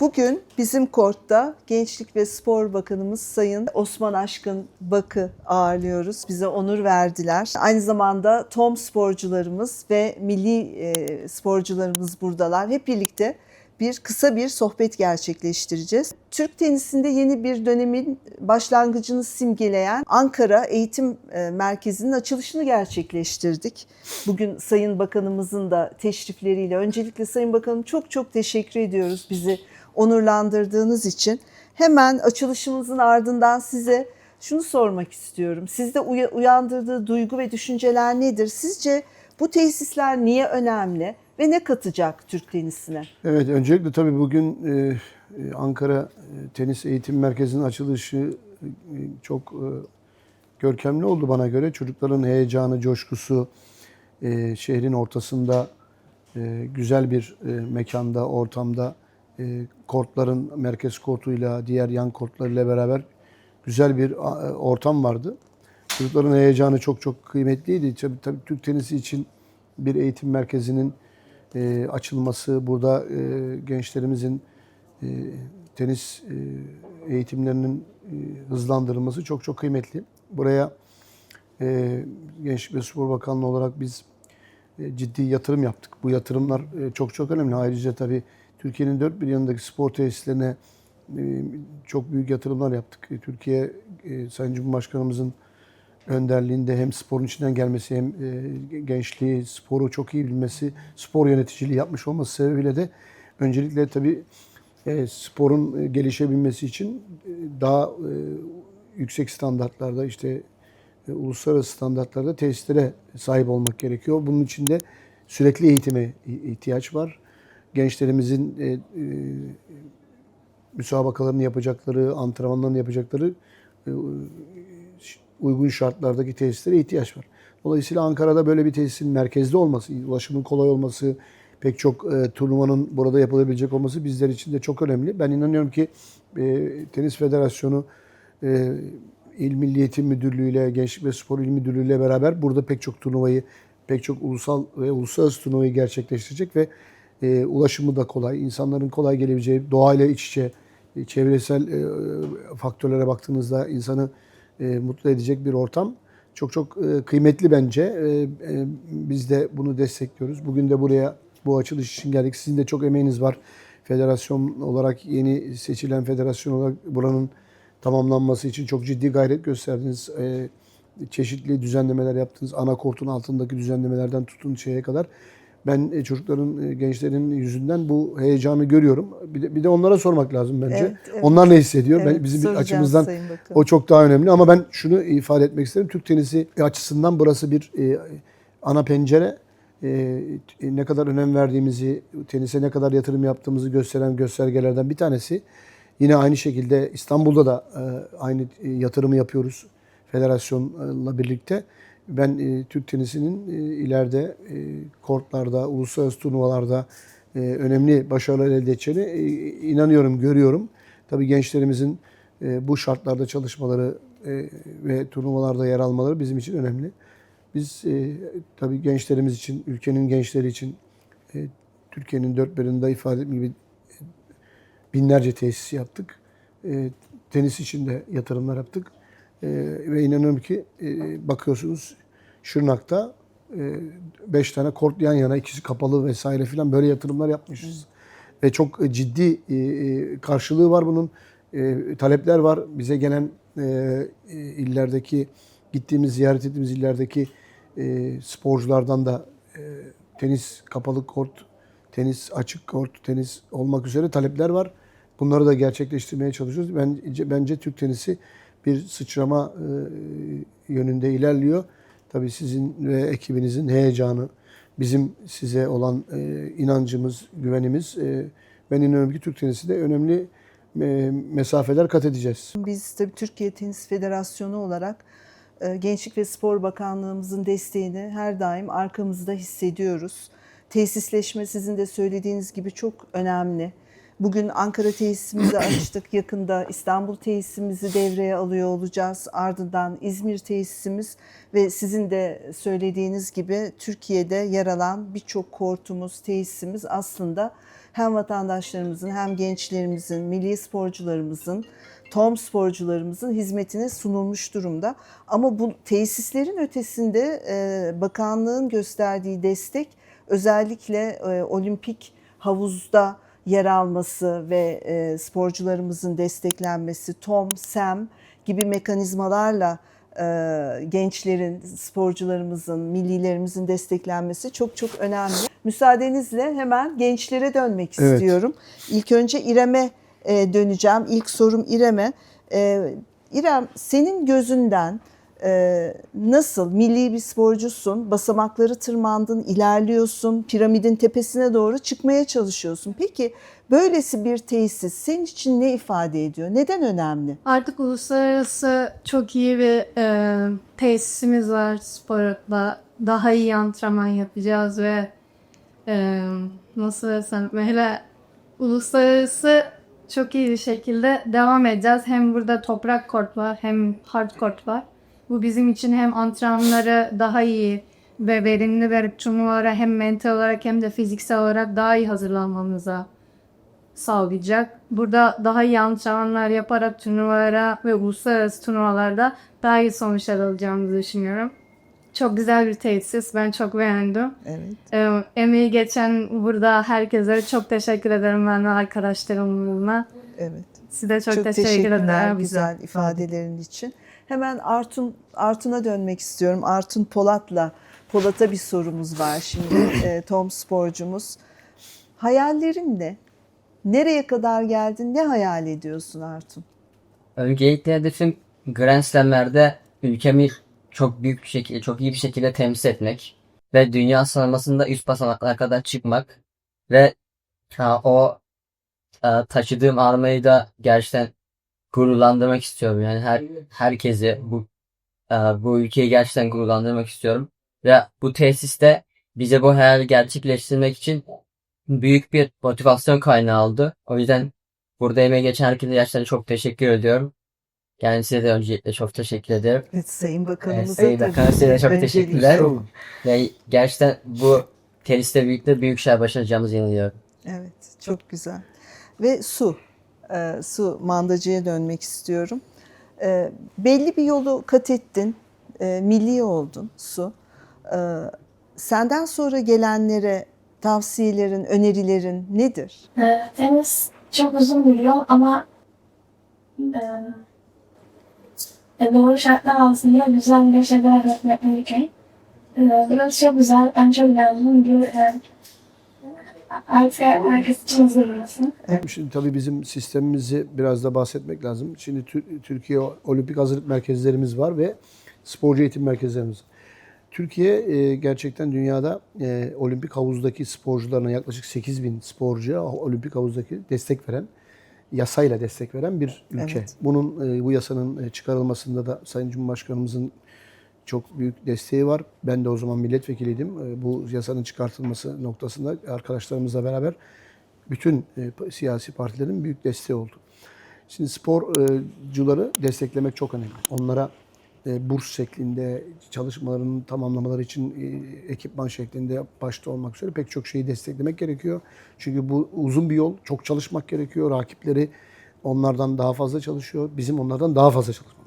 Bugün bizim kortta Gençlik ve Spor Bakanımız Sayın Osman Aşkın Bakı ağırlıyoruz. Bize onur verdiler. Aynı zamanda TOM sporcularımız ve milli e, sporcularımız buradalar. Hep birlikte bir kısa bir sohbet gerçekleştireceğiz. Türk tenisinde yeni bir dönemin başlangıcını simgeleyen Ankara Eğitim e, Merkezi'nin açılışını gerçekleştirdik. Bugün Sayın Bakanımızın da teşrifleriyle öncelikle Sayın Bakanım çok çok teşekkür ediyoruz bizi onurlandırdığınız için. Hemen açılışımızın ardından size şunu sormak istiyorum. Sizde uya- uyandırdığı duygu ve düşünceler nedir? Sizce bu tesisler niye önemli ve ne katacak Türk tenisine? Evet, öncelikle tabii bugün e, e, Ankara e, Tenis Eğitim Merkezi'nin açılışı çok görkemli oldu bana göre. Çocukların heyecanı, coşkusu, şehrin ortasında güzel bir mekanda, ortamda kortların merkez kortuyla, diğer yan kortlarıyla beraber güzel bir e, ortam vardı. Çocukların heyecanı çok çok kıymetliydi. Tabii, tabii Türk tenisi için bir eğitim merkezinin e, açılması, burada e, gençlerimizin e, tenis e, eğitimlerinin e, hızlandırılması çok çok kıymetli. Buraya e, Gençlik ve Spor Bakanlığı olarak biz e, ciddi yatırım yaptık. Bu yatırımlar e, çok çok önemli. Ayrıca tabii Türkiye'nin dört bir yanındaki spor tesislerine e, çok büyük yatırımlar yaptık. E, Türkiye e, Sayın Cumhurbaşkanımızın önderliğinde hem sporun içinden gelmesi hem gençliği, sporu çok iyi bilmesi, spor yöneticiliği yapmış olması sebebiyle de öncelikle tabii sporun gelişebilmesi için daha yüksek standartlarda işte uluslararası standartlarda tesislere sahip olmak gerekiyor. Bunun için de sürekli eğitime ihtiyaç var. Gençlerimizin e, e, müsabakalarını yapacakları, antrenmanlarını yapacakları e, uygun şartlardaki tesislere ihtiyaç var. Dolayısıyla Ankara'da böyle bir tesisin merkezde olması, ulaşımın kolay olması, pek çok e, turnuvanın burada yapılabilecek olması bizler için de çok önemli. Ben inanıyorum ki e, Tenis Federasyonu e, İl Milli Eğitim Müdürlüğü ile Gençlik ve Spor İl Müdürlüğü ile beraber burada pek çok turnuvayı, pek çok ulusal ve uluslararası turnuvayı gerçekleştirecek ve e, ulaşımı da kolay, insanların kolay gelebileceği, doğayla iç içe, e, çevresel e, faktörlere baktığınızda insanı e, mutlu edecek bir ortam. Çok çok e, kıymetli bence. E, e, biz de bunu destekliyoruz. Bugün de buraya bu açılış için geldik. Sizin de çok emeğiniz var. Federasyon olarak yeni seçilen federasyon olarak buranın tamamlanması için çok ciddi gayret gösterdiniz. E, çeşitli düzenlemeler yaptınız. Ana kortun altındaki düzenlemelerden tutun şeye kadar. Ben e, çocukların, e, gençlerin yüzünden bu heyecanı görüyorum. Bir de, bir de onlara sormak lazım bence. Evet, evet. Onlar ne hissediyor? Evet, ben, bizim açımızdan o çok daha önemli. Ama ben şunu ifade etmek isterim. Türk tenisi açısından burası bir e, ana pencere. E, ne kadar önem verdiğimizi, tenise ne kadar yatırım yaptığımızı gösteren göstergelerden bir tanesi. Yine aynı şekilde İstanbul'da da e, aynı e, yatırımı yapıyoruz federasyonla birlikte. Ben e, Türk tenisinin e, ileride e, kortlarda, uluslararası turnuvalarda e, önemli başarılar elde edeceğine e, inanıyorum, görüyorum. Tabii gençlerimizin e, bu şartlarda çalışmaları e, ve turnuvalarda yer almaları bizim için önemli. Biz e, tabii gençlerimiz için, ülkenin gençleri için e, Türkiye'nin dört yanında ifade ettiğim gibi binlerce tesis yaptık. E, tenis için de yatırımlar yaptık. E, ve inanıyorum ki e, bakıyorsunuz Şırnak'ta 5 tane kort yan yana, ikisi kapalı vesaire filan böyle yatırımlar yapmışız. Ve çok e, ciddi e, e, karşılığı var bunun. E, talepler var. Bize gelen e, e, illerdeki, gittiğimiz, ziyaret ettiğimiz illerdeki e, sporculardan da e, tenis kapalı kort, tenis açık kort, tenis olmak üzere talepler var. Bunları da gerçekleştirmeye çalışıyoruz. Bence, bence Türk tenisi bir sıçrama e, yönünde ilerliyor. Tabii sizin ve ekibinizin heyecanı, bizim size olan e, inancımız, güvenimiz, e, ben inanıyorum ki Türk tenisi de önemli e, mesafeler kat edeceğiz. Biz tabii Türkiye Tenis Federasyonu olarak e, Gençlik ve Spor Bakanlığımızın desteğini her daim arkamızda hissediyoruz. Tesisleşme sizin de söylediğiniz gibi çok önemli. Bugün Ankara tesisimizi açtık. Yakında İstanbul tesisimizi devreye alıyor olacağız. Ardından İzmir tesisimiz ve sizin de söylediğiniz gibi Türkiye'de yer alan birçok kortumuz, tesisimiz aslında hem vatandaşlarımızın hem gençlerimizin, milli sporcularımızın, tom sporcularımızın hizmetine sunulmuş durumda. Ama bu tesislerin ötesinde e, bakanlığın gösterdiği destek özellikle e, olimpik havuzda yer alması ve e, sporcularımızın desteklenmesi, TOM, SEM gibi mekanizmalarla e, gençlerin, sporcularımızın, millilerimizin desteklenmesi çok çok önemli. Müsaadenizle hemen gençlere dönmek Evet. istiyorum. İlk önce İrem'e e, döneceğim. İlk sorum İrem'e. E, İrem senin gözünden e, nasıl milli bir sporcusun, basamakları tırmandın, ilerliyorsun, piramidin tepesine doğru çıkmaya çalışıyorsun. Peki böylesi bir tesis senin için ne ifade ediyor? Neden önemli? Artık uluslararası çok iyi bir e, tesisimiz var sporla. Daha iyi antrenman yapacağız ve e, nasıl desem hele uluslararası çok iyi bir şekilde devam edeceğiz. Hem burada toprak kort var hem hard kort var. Bu bizim için hem antrenmanları daha iyi ve verimli verip turnuvalara hem mental olarak hem de fiziksel olarak daha iyi hazırlanmamıza sağlayacak. Burada daha iyi antrenmanlar yaparak turnuvalara ve uluslararası turnuvalarda daha iyi sonuçlar alacağımızı düşünüyorum. Çok güzel bir tesis. Ben çok beğendim. Evet. Ee, emeği geçen burada herkese çok teşekkür ederim ben ve arkadaşlarımla. Evet. Size çok, Çok, teşekkür teşekkürler ederim. güzel ifadelerin için. Hemen Artun Artun'a dönmek istiyorum. Artun Polat'la Polat'a bir sorumuz var şimdi. E, Tom sporcumuz. Hayallerin ne? Nereye kadar geldin? Ne hayal ediyorsun Artun? Öncelikle hedefim Grand Slam'lerde ülkemi çok büyük bir şekilde, çok iyi bir şekilde temsil etmek ve dünya sıralamasında üst basamaklara kadar çıkmak ve ha, o e, taşıdığım armayı da gerçekten gururlandırmak istiyorum. Yani her herkesi bu e, bu ülkeyi gerçekten gururlandırmak istiyorum ve bu tesiste bize bu hayali gerçekleştirmek için büyük bir motivasyon kaynağı oldu. O yüzden Burada emeği geçen herkese gerçekten çok teşekkür ediyorum. Yani size de öncelikle çok teşekkür ederim. Evet, Sayın Bakanımıza Sayın da Bakan'a size de çok teşekkürler. Ve gerçekten bu teniste birlikte büyük şeyler başaracağımızı inanıyorum. Evet, çok güzel. Ve Su, e, Su mandacıya dönmek istiyorum. E, belli bir yolu kat ettin, e, milli oldun Su. E, senden sonra gelenlere tavsiyelerin, önerilerin nedir? Ee, tenis çok uzun bir yol ama e, e, doğru şartlar altında güzel bir şeyler yapmak mümkün. E, burası çok güzel, ben çok beğendim. Bir, e, artık herkes için hazır burası. Şimdi tabii bizim sistemimizi biraz da bahsetmek lazım. Şimdi Tür- Türkiye Olimpik Hazırlık Merkezlerimiz var ve sporcu eğitim merkezlerimiz. var. Türkiye e, gerçekten dünyada e, olimpik havuzdaki sporcularına yaklaşık 8 bin sporcuya olimpik havuzdaki destek veren, yasayla destek veren bir ülke. Evet. Bunun e, bu yasanın çıkarılmasında da Sayın Cumhurbaşkanımızın çok büyük desteği var. Ben de o zaman milletvekiliydim. E, Bu yasanın çıkartılması noktasında arkadaşlarımızla beraber bütün e, siyasi partilerin büyük desteği oldu. Şimdi sporcuları desteklemek çok önemli. Onlara e, burs şeklinde çalışmalarının tamamlamaları için e, ekipman şeklinde başta olmak üzere pek çok şeyi desteklemek gerekiyor. Çünkü bu uzun bir yol, çok çalışmak gerekiyor. Rakipleri onlardan daha fazla çalışıyor. Bizim onlardan daha fazla çalışmamız.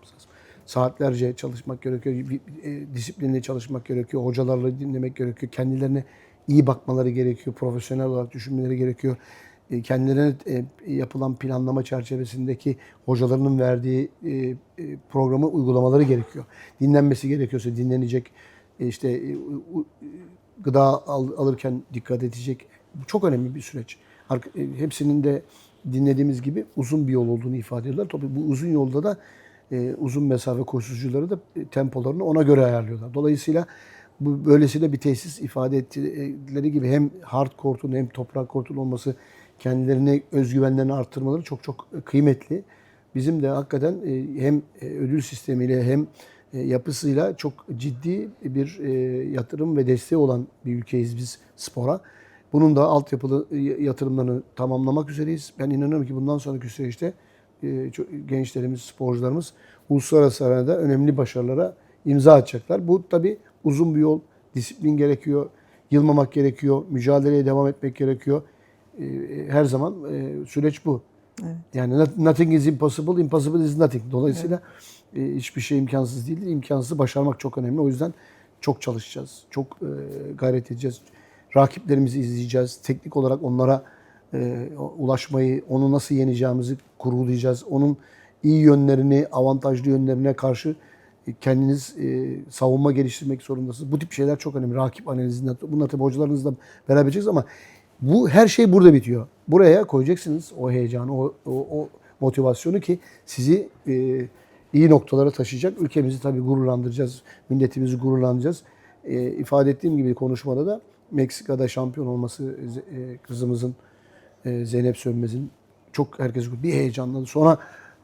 Saatlerce çalışmak gerekiyor. e, Disiplinli çalışmak gerekiyor. Hocalarla dinlemek gerekiyor. Kendilerine iyi bakmaları gerekiyor. Profesyonel olarak düşünmeleri gerekiyor. E, Kendilerine e, yapılan planlama çerçevesindeki hocalarının verdiği programı uygulamaları gerekiyor. Dinlenmesi gerekiyorsa dinlenecek. İşte gıda al- alırken dikkat edecek. Bu çok önemli bir süreç. Hepsinin de dinlediğimiz gibi uzun bir yol olduğunu ifade ediyorlar. Tabii bu uzun yolda da e, uzun mesafe koşucuları da e, tempolarını ona göre ayarlıyorlar. Dolayısıyla bu böylesiyle bir tesis ifade ettikleri gibi hem hard court'un hem toprak court'un olması kendilerine özgüvenlerini arttırmaları çok çok kıymetli. Bizim de hakikaten e, hem e, ödül sistemiyle hem yapısıyla çok ciddi bir yatırım ve desteği olan bir ülkeyiz biz spora. Bunun da altyapılı yatırımlarını tamamlamak üzereyiz. Ben inanıyorum ki bundan sonraki süreçte e, çok- gençlerimiz, sporcularımız uluslararası arenada önemli başarılara imza atacaklar. Bu tabii uzun bir yol, disiplin gerekiyor, yılmamak gerekiyor, mücadeleye devam etmek gerekiyor. E, Her zaman e, süreç bu. Yani not- nothing is impossible, impossible is nothing. Dolayısıyla e, hiçbir şey imkansız değildir. İmkansızı başarmak çok önemli. O yüzden çok çalışacağız. Çok e, gayret edeceğiz. Rakiplerimizi izleyeceğiz. Teknik olarak onlara e, ulaşmayı, onu nasıl yeneceğimizi kurgulayacağız. Onun iyi yönlerini, avantajlı yönlerine karşı e, kendiniz e, savunma geliştirmek zorundasınız. Bu tip şeyler çok önemli. Rakip analizinde. Bunlar tabii hocalarınızla beraber edeceğiz ama bu her şey burada bitiyor. Buraya koyacaksınız o heyecanı, o, o, o motivasyonu ki sizi e, iyi noktalara taşıyacak. Ülkemizi tabii gururlandıracağız, milletimizi gururlandıracağız. E, ifade ettiğim gibi konuşmada da Meksika'da şampiyon olması e, kızımızın e, Zeynep Sönmez'in çok herkes bir heyecanladı. Sonra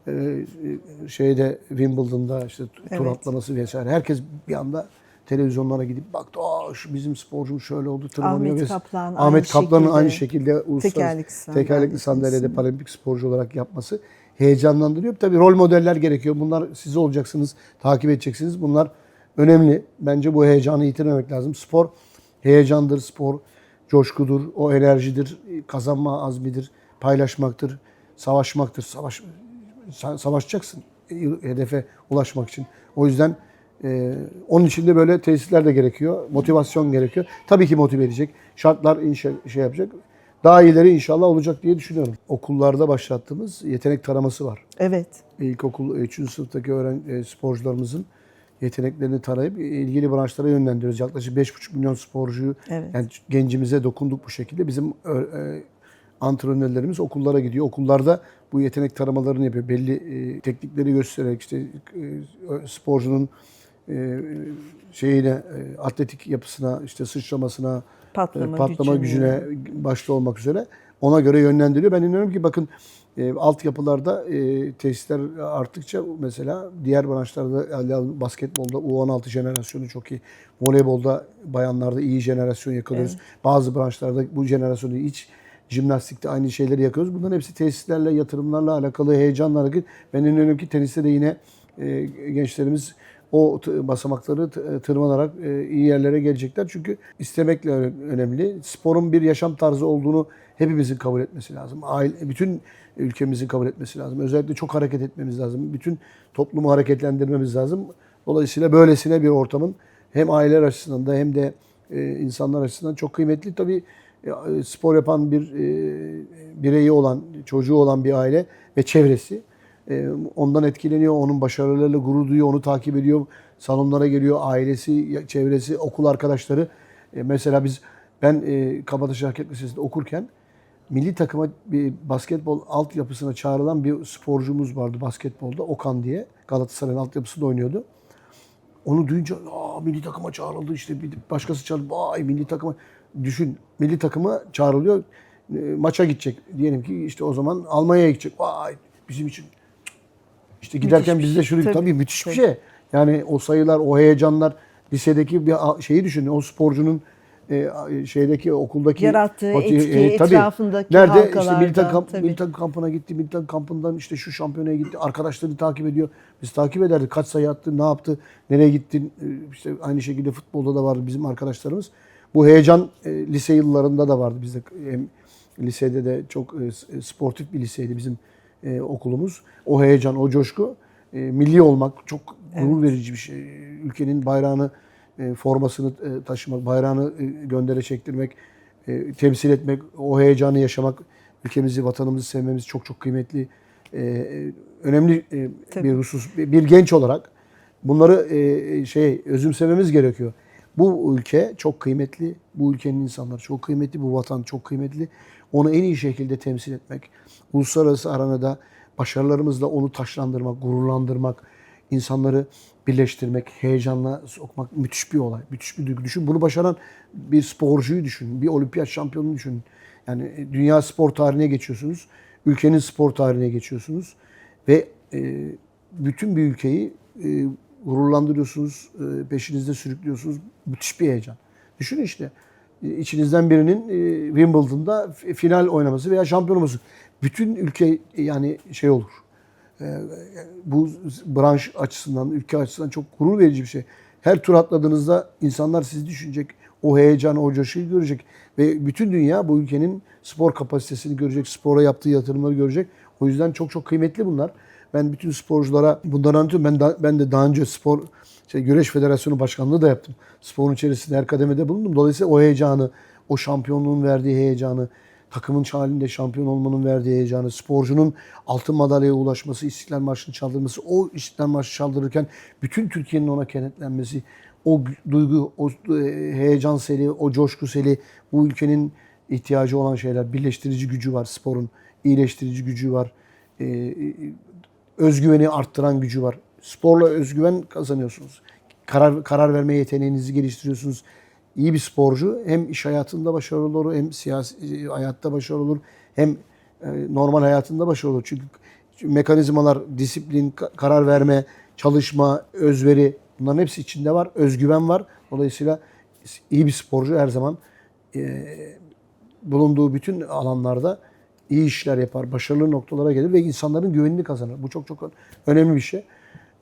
e, e, şeyde Wimbledon'da işte tur Evet. atlaması vesaire. Herkes bir anda televizyonlara gidip baktı. Aa şu bizim sporcumuz şöyle oldu tırmanıyor. Ahmet Kaplan aynı Ahmet Kaplan'ın şekilde aynı şekilde uluslararası tekerlekli sandalye tekerlekli sandalyede konusunda. paralimpik sporcu olarak yapması heyecanlandırıyor. Tabii rol modeller gerekiyor. Bunlar siz olacaksınız, takip edeceksiniz. Bunlar önemli. Bence bu heyecanı yitirmemek lazım. Spor heyecandır, spor coşkudur, o enerjidir, kazanma azmidir, paylaşmaktır, savaşmaktır. Savaş sa- savaşacaksın hedefe ulaşmak için. O yüzden e, onun için de böyle tesisler de gerekiyor. Motivasyon gerekiyor. Tabii ki motive edecek. Şartlar inşa, şey yapacak. Daha iyileri inşallah olacak diye düşünüyorum. Okullarda başlattığımız yetenek taraması var. Evet. İlkokul 3. sınıftaki öğren e, sporcularımızın yeteneklerini tarayıp ilgili branşlara yönlendiriyoruz. Yaklaşık 5,5 milyon sporcuyu Evet. yani gencimize dokunduk bu şekilde. Bizim ö- e, antrenörlerimiz okullara gidiyor. Okullarda bu yetenek taramalarını yapıyor. Belli e, teknikleri göstererek işte e, sporcunun e, şeyine e, atletik yapısına, işte sıçramasına, Patlama, e, patlama gücüne. gücüne başta olmak üzere ona göre yönlendiriyor. Ben inanıyorum ki bakın e, altyapılarda e, tesisler arttıkça mesela diğer branşlarda basketbolda U16 jenerasyonu çok iyi. Voleybolda bayanlarda iyi jenerasyon yakalıyoruz. Bazı branşlarda bu jenerasyonu hiç jimnastikte aynı şeyleri yakıyoruz. Bunların hepsi tesislerle, yatırımlarla alakalı, heyecanla alakalı. Ben inanıyorum ki teniste de yine e, gençlerimiz o basamakları tırmanarak e, iyi yerlere gelecekler. Çünkü istemekle önemli. Sporun bir yaşam tarzı olduğunu hepimizin kabul etmesi lazım. Aile, bütün ülkemizin kabul etmesi lazım. Özellikle çok hareket etmemiz lazım. Bütün toplumu hareketlendirmemiz lazım. Dolayısıyla böylesine bir ortamın hem aileler açısından da hem de e, insanlar açısından çok kıymetli. Tabii e, spor yapan bir e, bireyi olan, çocuğu olan bir aile ve çevresi ondan etkileniyor, onun başarılarıyla gurur duyuyor, onu takip ediyor, salonlara geliyor, ailesi, çevresi, okul arkadaşları. Mesela biz ben e, Kabataş Hareket Lisesi'nde okurken milli takıma bir basketbol altyapısına çağrılan bir sporcumuz vardı basketbolda Okan diye. Galatasaray'ın altyapısında oynuyordu. Onu duyunca Aa, milli takıma çağrıldı işte bir başkası çağırdı. Vay milli takıma. Düşün milli takıma çağrılıyor. E, maça gidecek. Diyelim ki işte o zaman Almanya'ya gidecek. Vay bizim için işte giderken Müthiş bir bizde şey. şunu Tabii, tabii, müthiş bir şey. Yani o sayılar, o heyecanlar lisedeki bir şeyi düşünün. O sporcunun e, şeydeki okuldaki Yarattığı o- etki, tabii. etrafındaki Nerede işte milli takım, tabii. milli takım kampına gitti. Milli takım kampından işte şu şampiyonaya gitti. Arkadaşları takip ediyor. Biz takip ederdik. Kaç sayı attı, ne yaptı, nereye gittin. E, İşte aynı şekilde futbolda da vardı bizim arkadaşlarımız. Bu heyecan e, lise yıllarında da vardı bizde. Hem lisede de çok e, s- sportif bir liseydi bizim e, okulumuz. O heyecan, o coşku e, milli olmak çok gurur verici bir şey. Ülkenin bayrağını, e, formasını e, taşımak, bayrağını e, göndere çektirmek, e, temsil etmek, o heyecanı yaşamak, ülkemizi, vatanımızı sevmemiz çok çok kıymetli. E, e, önemli e, Tabii. bir husus. Bir genç olarak bunları e, şey özümsememiz gerekiyor. Bu ülke çok kıymetli. Bu ülkenin insanları çok kıymetli. Bu vatan çok kıymetli. Onu en iyi şekilde temsil etmek, uluslararası arenada başarılarımızla onu taşlandırmak, gururlandırmak, insanları birleştirmek, heyecanla sokmak müthiş bir olay. Müthiş bir duygu. Düşün bunu başaran bir sporcuyu düşün. Bir olimpiyat şampiyonunu düşün. Yani e, dünya spor tarihine geçiyorsunuz. Ülkenin spor tarihine geçiyorsunuz. Ve e, bütün bir ülkeyi e, gururlandırıyorsunuz, e, peşinizde sürüklüyorsunuz. Müthiş bir heyecan. Düşünün işte e, içinizden birinin e, Wimbledon'da final oynaması veya şampiyon olması. Bütün ülke yani şey olur. E, bu branş açısından, ülke açısından çok gurur verici bir şey. Her tur atladığınızda insanlar sizi düşünecek. O heyecanı, o coşkuyu görecek. Ve bütün dünya bu ülkenin spor kapasitesini görecek, spora yaptığı yatırımları görecek. O yüzden çok çok kıymetli bunlar. Ben bütün sporculara bundan anlatıyorum. Ben, da- ben de daha önce spor şey, Güreş Federasyonu Başkanlığı da yaptım. Sporun içerisinde her kademede bulundum. Dolayısıyla o heyecanı, o şampiyonluğun verdiği heyecanı, takımın halinde şampiyon olmanın verdiği heyecanı, sporcunun altın madalyaya ulaşması, İstiklal Marşı'nı çaldırması, o İstiklal Marşı çaldırırken bütün Türkiye'nin ona kenetlenmesi, o duygu, o e, heyecan seli, o coşku seli, bu ülkenin ihtiyacı olan şeyler. Birleştirici gücü var sporun, iyileştirici gücü var, e, e, özgüveni arttıran gücü var. Sporla özgüven kazanıyorsunuz. Karar karar verme yeteneğinizi geliştiriyorsunuz. İyi bir sporcu hem iş hayatında başarılı olur, hem siyasi e, hayatta başarılı olur, hem e, normal hayatında başarılı olur. Çünkü mekanizmalar, disiplin, ka- karar verme, çalışma, özveri bunların hepsi içinde var. Özgüven var. Dolayısıyla iyi bir sporcu her zaman e, bulunduğu bütün alanlarda iyi işler yapar, başarılı noktalara gelir ve insanların güvenini kazanır. Bu çok çok önemli bir şey.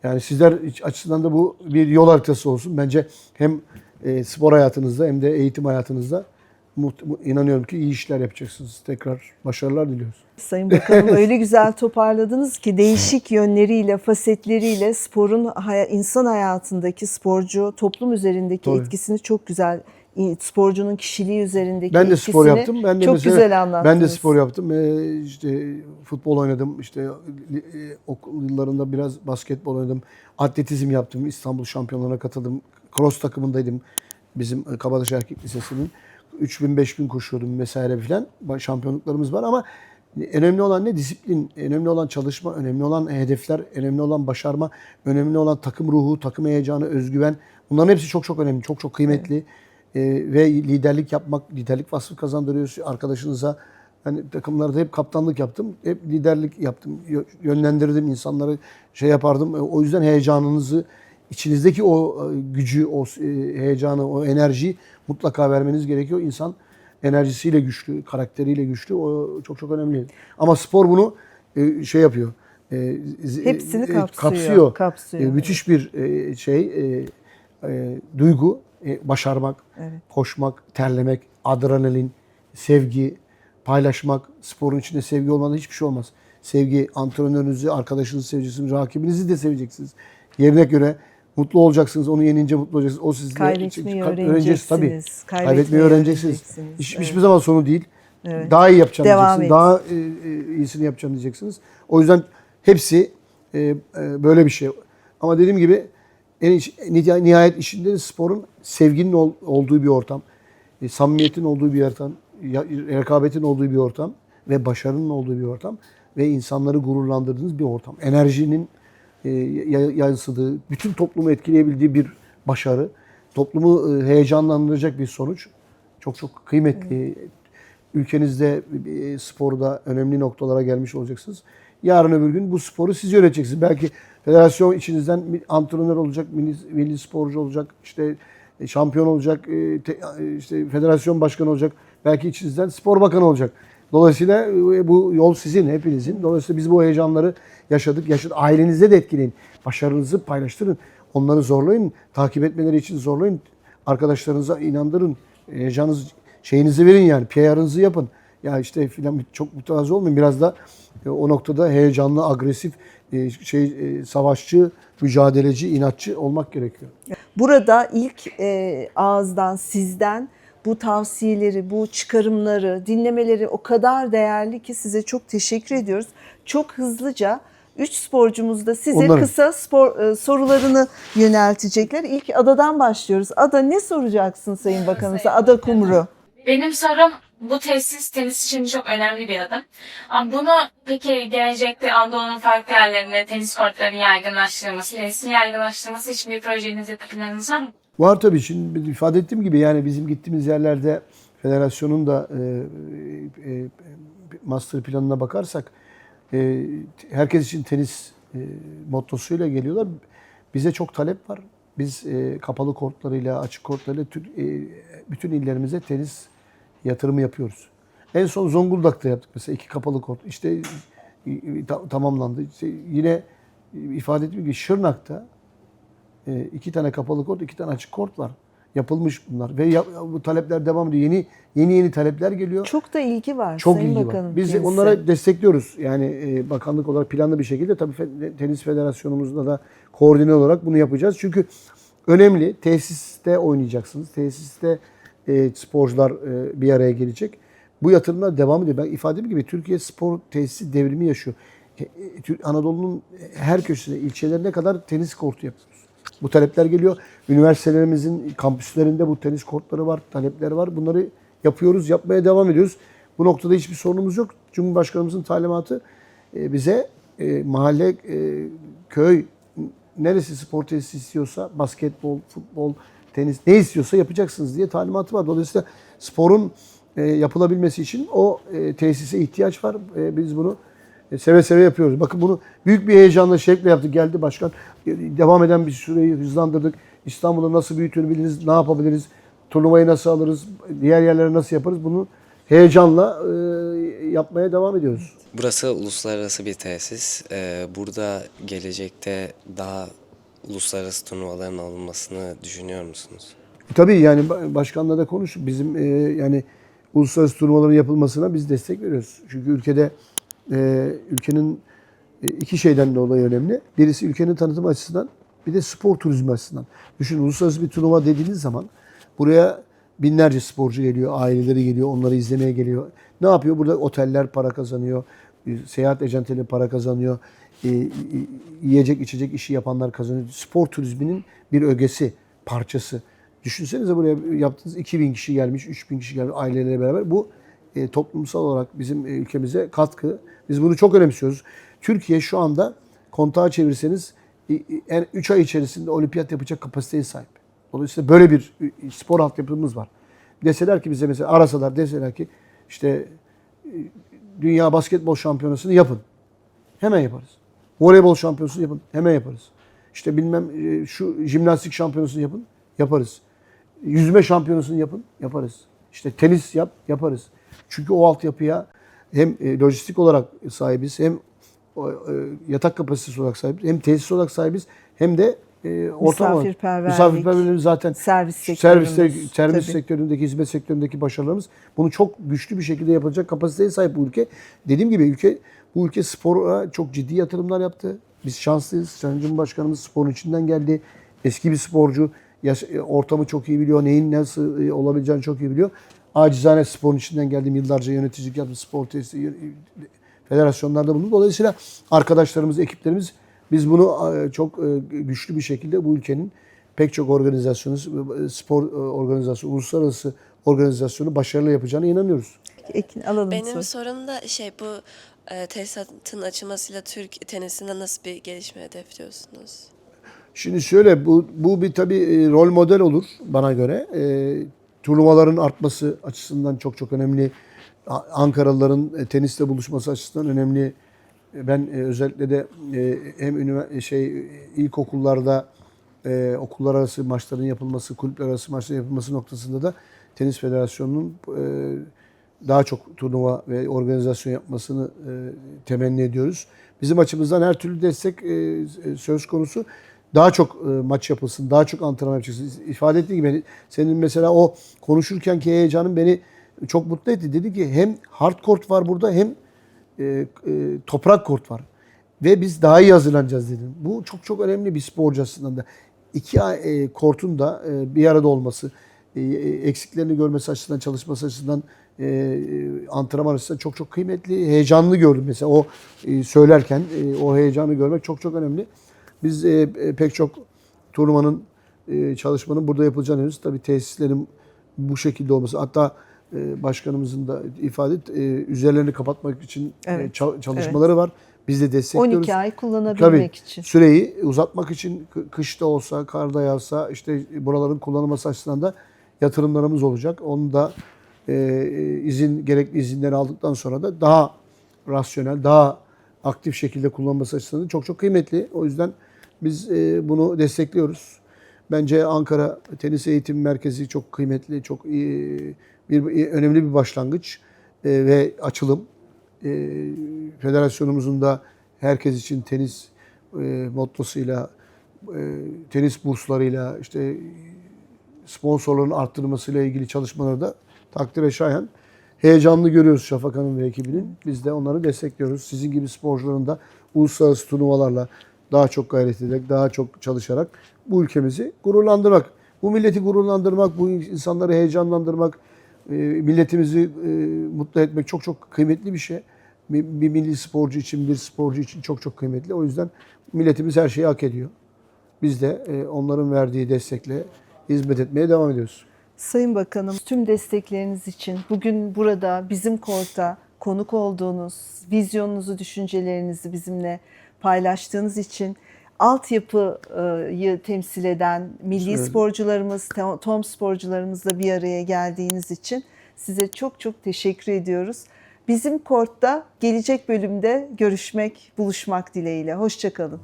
Yani sizler açısından da bu bir yol haritası olsun. Bence hem e, spor hayatınızda hem de eğitim hayatınızda inanıyorum ki iyi işler yapacaksınız. Tekrar başarılar diliyoruz. Sayın Bakanım öyle güzel toparladınız ki değişik yönleriyle, fasetleriyle sporun insan hayatındaki sporcu toplum üzerindeki Tabii. etkisini çok güzel sporcunun kişiliği üzerindeki Ben de spor yaptım. Ben de çok mesela- güzel anlattınız. Ben de spor yaptım. Ee, işte futbol oynadım. İşte e, okul yıllarında biraz basketbol oynadım. Atletizm yaptım. İstanbul şampiyonlarına katıldım. Cross takımındaydım. Bizim e, Kabataş Erkek Lisesi'nin. 3000 5000 koşuyordum vesaire filan. Şampiyonluklarımız var ama önemli olan ne? Disiplin, önemli olan çalışma, önemli olan hedefler, önemli olan başarma, önemli olan takım ruhu, takım heyecanı, özgüven. Bunların hepsi çok çok önemli, çok çok kıymetli. Ee, ve liderlik yapmak, liderlik vasfı kazandırıyor arkadaşınıza. Ben takımlarda hep kaptanlık yaptım. Hep liderlik yaptım. yö- Yönlendirdim insanları şey yapardım. E, O yüzden heyecanınızı içinizdeki o e, gücü, o e, heyecanı, o enerjiyi mutlaka vermeniz gerekiyor. İnsan enerjisiyle güçlü, karakteriyle güçlü. O çok çok önemli. Ama spor bunu e, şey yapıyor. Hepsini kapsıyor, kapsıyor. kapsıyor, müthiş bir şey duygu, başarmak, Evet. koşmak, terlemek, adrenalin, sevgi, paylaşmak. Sporun içinde sevgi olmadan hiçbir şey olmaz. Sevgi, antrenörünüzü, arkadaşınızı seveceksiniz, rakibinizi de seveceksiniz. Yerine göre mutlu olacaksınız, onu yenince mutlu olacaksınız. O sizle Kaybetmeyi Ka- öğreneceksiniz. Tabii. Kaybetmeyi Kaybetmeyi öğreneceksiniz. öğreneceksiniz. Hiç, Evet. Hiçbir zaman sonu değil. Evet. Daha iyi yapacağım Devam diyeceksiniz. et. Daha e, e, iyisini yapacağım diyeceksiniz. O yüzden hepsi e, e, böyle bir şey. Ama dediğim gibi en iş- nihayet işinde de sporun sevginin ol- olduğu bir ortam, e, samimiyetin olduğu bir ortam, rekabetin olduğu bir ortam ve başarının olduğu bir ortam ve insanları gururlandırdığınız bir ortam. Enerjinin yansıdığı, bütün toplumu etkileyebildiği bir başarı, toplumu e, heyecanlandıracak bir sonuç. Çok çok kıymetli. Ülkenizde e, sporda önemli noktalara gelmiş olacaksınız. Yarın öbür gün bu sporu siz yöneteceksiniz. Belki federasyon içinizden antrenör olacak, milli, sporcu olacak, işte e, şampiyon olacak, e, te- e, işte federasyon başkanı olacak. Belki içinizden spor bakanı olacak. Dolayısıyla bu yol sizin, hepinizin. Dolayısıyla biz bu heyecanları yaşadık, yaşadık. Ailenize de etkileyin. Başarınızı paylaştırın. Onları zorlayın. Takip etmeleri için zorlayın. Arkadaşlarınıza inandırın. Heyecanınızı, şeyinizi verin yani. PR'ınızı yapın. Ya işte filan çok mütevazı olmayın. Biraz da e, o noktada heyecanlı, agresif, e, şey e, savaşçı, mücadeleci, inatçı olmak gerekiyor. Burada ilk e, ağızdan sizden bu tavsiyeleri, bu çıkarımları, dinlemeleri o kadar değerli ki size çok teşekkür ediyoruz. Çok hızlıca üç sporcumuz da size Onların. kısa spor e, sorularını yöneltecekler. İlk Ada'dan başlıyoruz. Ada ne soracaksın Sayın Bakanımıza? Ada Kumru. Benim sorum bu tesis tenis için çok önemli bir adım. Ama bunu peki gelecekte Anadolu'nun farklı yerlerinde tenis kortlarının yaygınlaştırılması, tenisin yaygınlaştırılması için bir projeniz ya da planınız var mı? Var tabii. Şimdi ifade ettiğim gibi yani bizim gittiğimiz yerlerde federasyonun da e, e, e, master planına bakarsak e, herkes için tenis e, mottosuyla geliyorlar. Bize çok talep var. biz e, kapalı kortlarıyla, açık kortlarıyla tü- e, bütün illerimize tenis yatırımı yapıyoruz. En son Zonguldak'ta yaptık mesela iki kapalı kort. İşte ta- tamamlandı. İşte yine ifade ettiğim gibi Şırnak'ta e, iki tane kapalı kort, iki tane açık kort var. Yapılmış bunlar ve ya- bu talepler devam ediyor. Yeni yeni yeni talepler geliyor. Çok da ilgi var Çok Sayın ilgi Bakanım. var. Biz de onlara destekliyoruz. Yani e, bakanlık olarak planlı bir şekilde tabii tenis federasyonumuzla da koordine olarak bunu yapacağız. Çünkü önemli. Tesiste oynayacaksınız. Tesiste e, sporcular e, bir araya gelecek. Bu yatırımlar devam ediyor. Ben ifade ettiğim gibi Türkiye spor tesisi devrimi yaşıyor. E, e, Anadolu'nun her köşesinde, ilçelerine kadar tenis kortu yapıyoruz. Bu talepler geliyor. Üniversitelerimizin kampüslerinde bu tenis kortları var, talepler var. Bunları yapıyoruz, yapmaya devam ediyoruz. Bu noktada hiçbir sorunumuz yok. Cumhurbaşkanımızın talimatı e, bize e, mahalle, e, köy, neresi spor tesisi istiyorsa, basketbol, futbol, tenis ne istiyorsa yapacaksınız diye talimatı var. Dolayısıyla sporun e, yapılabilmesi için o e, tesise ihtiyaç var. E, biz bunu seve seve yapıyoruz. Bakın bunu büyük bir heyecanla, şevkle yaptık. Geldi başkan. E, Devam eden bir süreyi hızlandırdık. İstanbul'da nasıl büyütülabiliriz, ne yapabiliriz, turnuvayı nasıl alırız, diğer yerlere nasıl yaparız bunu heyecanla e, yapmaya devam ediyoruz. Burası uluslararası bir tesis. Ee, burada gelecekte daha uluslararası turnuvaların alınmasını düşünüyor musunuz? Tabii yani ba- başkanla da konuştuk. Bizim e, yani uluslararası turnuvaların yapılmasına biz destek veriyoruz. Çünkü ülkede e, ülkenin e, iki şeyden dolayı önemli. Birisi ülkenin tanıtım açısından bir de spor turizmi açısından. Düşün uluslararası bir turnuva dediğiniz zaman buraya binlerce sporcu geliyor, aileleri geliyor, onları izlemeye geliyor. Ne yapıyor? Burada oteller para kazanıyor, e, seyahat ecenteleri para kazanıyor, e, y- yiyecek içecek işi yapanlar kazanıyor. Spor turizminin bir ögesi, parçası. Düşünsenize buraya yaptığınız 2000 kişi gelmiş, 3000 kişi gelmiş aileleriyle beraber. Bu e, toplumsal olarak bizim e, ülkemize katkı. Biz bunu çok önemsiyoruz. Türkiye şu anda kontağı çevirseniz 3 ay içerisinde olimpiyat yapacak kapasiteye sahip. Dolayısıyla böyle bir spor altyapımız var. Deseler ki bize mesela arasalar deseler ki işte dünya basketbol şampiyonasını yapın. Hemen yaparız. Voleybol şampiyonasını yapın. Hemen yaparız. İşte bilmem e, şu jimnastik şampiyonasını yapın. Yaparız. Yüzme şampiyonasını yapın. Yaparız. İşte tenis yap. Yaparız. Çünkü o altyapıya hem e, lojistik olarak sahibiz hem e, yatak kapasitesi olarak sahibiz hem tesis olarak sahibiz hem de e, ortam. Misafirperverlik. Misafirperverliğimiz zaten Servis sektörümüz, servis tabii. sektöründeki, hizmet sektöründeki başarılarımız bunu çok güçlü bir şekilde yapacak kapasiteye sahip bu ülke. Dediğim gibi ülke bu ülke spora çok ciddi yatırımlar yaptı. Biz şanslıyız. Sayın Cumhurbaşkanımız sporun içinden geldi. Eski bir sporcu. Ortamı çok iyi biliyor. Neyin nasıl olabileceğini çok iyi biliyor. Acizane sporun içinden geldim. Yıllarca yöneticilik yaptım. Spor tesisi, federasyonlarda bulundum. Dolayısıyla arkadaşlarımız, ekiplerimiz biz bunu e, çok e, güçlü bir şekilde bu ülkenin pek çok organizasyonu, e, spor organizasyonu, uluslararası organizasyonu başarılı yapacağına inanıyoruz. Ekin alalım Benim soru. sorum da şey bu e, tesisatın açılmasıyla Türk tenisinde nasıl bir gelişme hedefliyorsunuz? Şimdi şöyle bu bu bir tabii rol model olur bana göre. E, turnuvaların artması açısından çok çok önemli. Ankaralıların e, teniste buluşması açısından önemli. E, Ben e, özellikle de hem şey ilkokullarda okullar arası maçların yapılması, kulüpler arası maçların yapılması noktasında da Tenis Federasyonu'nun daha çok turnuva ve organizasyon yapmasını temenni ediyoruz. Bizim açımızdan her türlü destek söz konusu. Daha çok e, maç yapılsın, daha çok antrenman yapacaksın. İfade ettiği gibi senin mesela o konuşurkenki heyecanın beni çok mutlu etti. Dedi ki hem hard court var burada hem e, e, toprak kort var. Ve biz daha iyi hazırlanacağız dedim. Bu çok çok önemli bir sporcu açısından da. İki e, kortun da bir arada olması, eksiklerini görmesi açısından, çalışması açısından, antrenman açısından çok çok kıymetli. Heyecanlı gördüm mesela o söylerken o heyecanı görmek çok çok önemli. Biz e, e, pek çok turnuvanın e, çalışmanın burada yapılacağını inanıyoruz. Tabii tesislerin bu şekilde olması hatta e, başkanımızın da ifade et, e, üzerlerini kapatmak için e, Evet, çal- çalışmaları var. Biz de destekliyoruz. 12 ay kullanabilmek Tabii için. süreyi uzatmak için kı- kışta olsa, karda yağsa işte buraların kullanılması açısından da yatırımlarımız olacak. Onu da e, izin gerekli izinleri aldıktan sonra da daha rasyonel, daha aktif şekilde kullanılması açısından da çok çok kıymetli. O yüzden biz e, bunu destekliyoruz. Bence Ankara Tenis Eğitim Merkezi çok kıymetli, çok iyi, bir önemli bir başlangıç e, ve açılım. E, federasyonumuzun da herkes için tenis e, mottosuyla, e, tenis burslarıyla, işte sponsorların arttırmasıyla ilgili çalışmaları da takdire şayan. Heyecanlı görüyoruz Şafak Hanım ve ekibinin. Biz de onları destekliyoruz. Sizin gibi sporcuların da uluslararası turnuvalarla daha çok gayret ederek, daha çok çalışarak bu ülkemizi gururlandırmak, bu milleti gururlandırmak, bu insanları heyecanlandırmak, e, milletimizi e, mutlu etmek çok çok kıymetli bir şey. Bir, milli sporcu için, bir sporcu için çok çok kıymetli. O yüzden milletimiz her şeyi hak ediyor. Biz de e, onların verdiği destekle hizmet etmeye devam ediyoruz. Sayın Bakanım tüm destekleriniz için bugün burada bizim korta konuk olduğunuz, vizyonunuzu, düşüncelerinizi bizimle paylaştığınız için altyapıyı temsil eden milli Evet. sporcularımız, to- tom sporcularımızla bir araya geldiğiniz için size çok çok teşekkür ediyoruz. Bizim kortta gelecek bölümde görüşmek, buluşmak dileğiyle. Hoşçakalın.